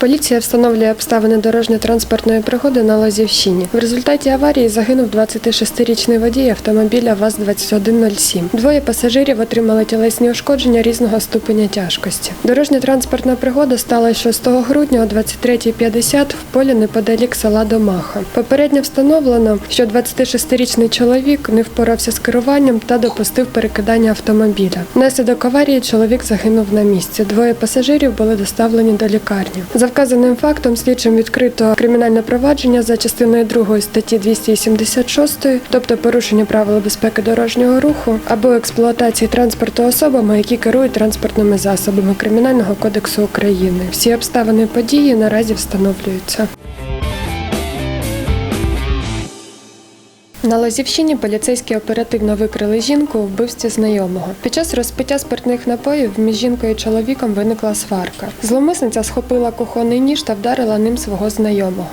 Поліція встановлює обставини дорожньо-транспортної пригоди на Лозівщині. В результаті аварії загинув 26-річний водій автомобіля ВАЗ-2107. Двоє пасажирів отримали тілесні ушкодження різного ступеня тяжкості. Дорожньо-транспортна пригода стала 6 грудня о 23.50 в полі неподалік села Домаха. Попередньо встановлено, що 26-річний чоловік не впорався з керуванням та допустив перекидання автомобіля. Внаслідок аварії чоловік загинув на місці. Двоє пасажирів були доставлені до лікарні. За вказаним фактом слідчим відкрито кримінальне провадження за частиною 2 статті 276, тобто порушення правил безпеки дорожнього руху або експлуатації транспорту особами, які керують транспортними засобами Кримінального кодексу України. Всі обставини події наразі встановлюються. На Лозівщині поліцейські оперативно викрили жінку у вбивстві знайомого. Під час розпиття спиртних напоїв між жінкою і чоловіком виникла сварка. Зломисниця схопила кухонний ніж та вдарила ним свого знайомого.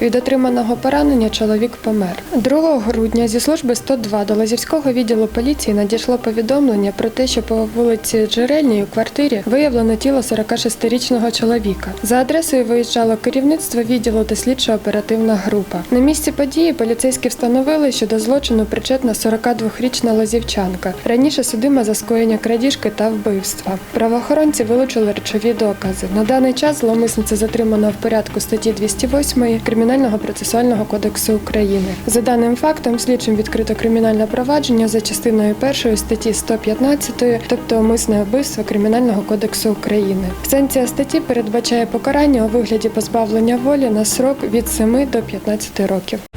Від отриманого поранення чоловік помер. 2 грудня зі служби 102 до Лозівського відділу поліції надійшло повідомлення про те, що по вулиці Джерельній у квартирі виявлено тіло 46-річного чоловіка. За адресою виїжджало керівництво відділу та слідчо-оперативна група. На місці події поліцейські встановили, що до злочину причетна 42-річна лозівчанка, раніше судима за скоєння крадіжки та вбивства. Правоохоронці вилучили речові докази. На даний час зловмисниця затримана в порядку статті 208 Кримінального процесуального кодексу України. За даним фактом, слідчим відкрито кримінальне провадження за частиною першої статті 115, тобто умисне вбивство Кримінального кодексу України. Санкція статті передбачає покарання у вигляді позбавлення волі на срок від 7 до 15 років.